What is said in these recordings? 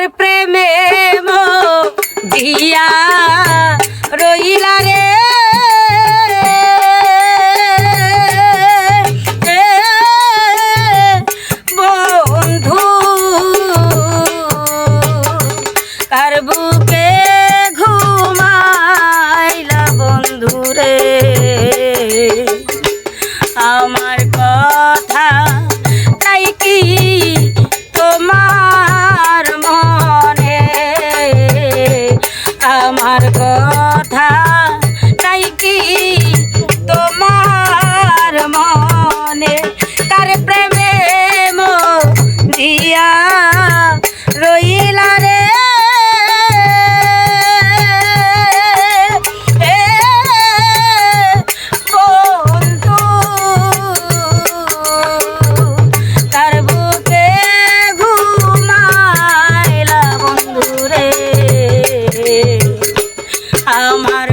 তোমার প্রেমে দিয়া রইলা রে। বন্ধু, কার বুকে ঘুমাইলা বন্ধু রে? আমার কথা তাই কি I'm out.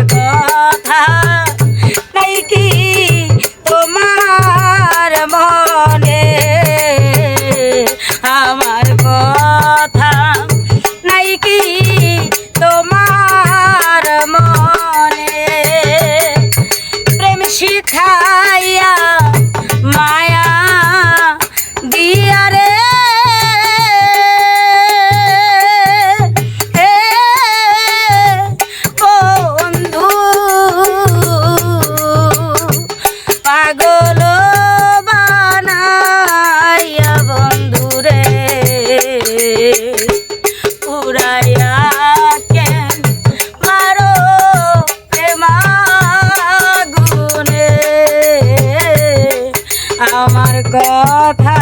কথা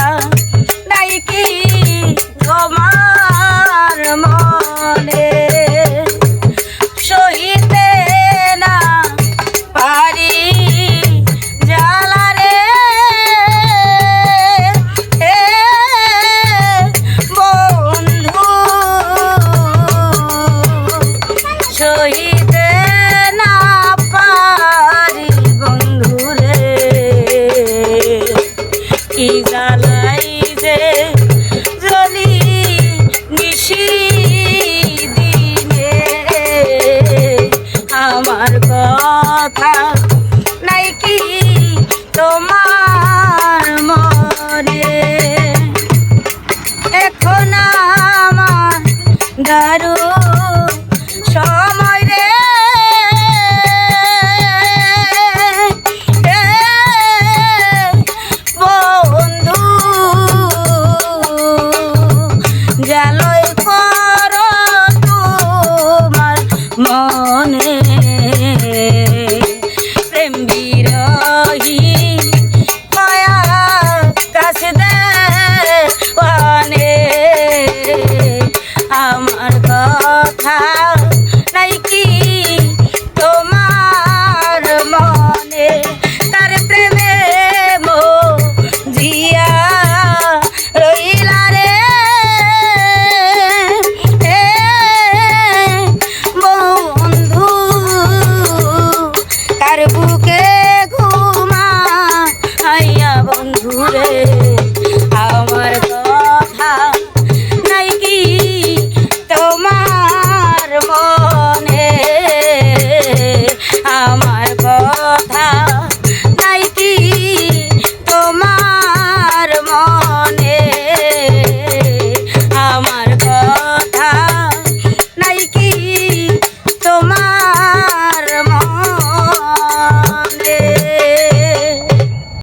কথা নাই কি তোমার মনে? এখন আমার দারু সময় বন্ধু জালো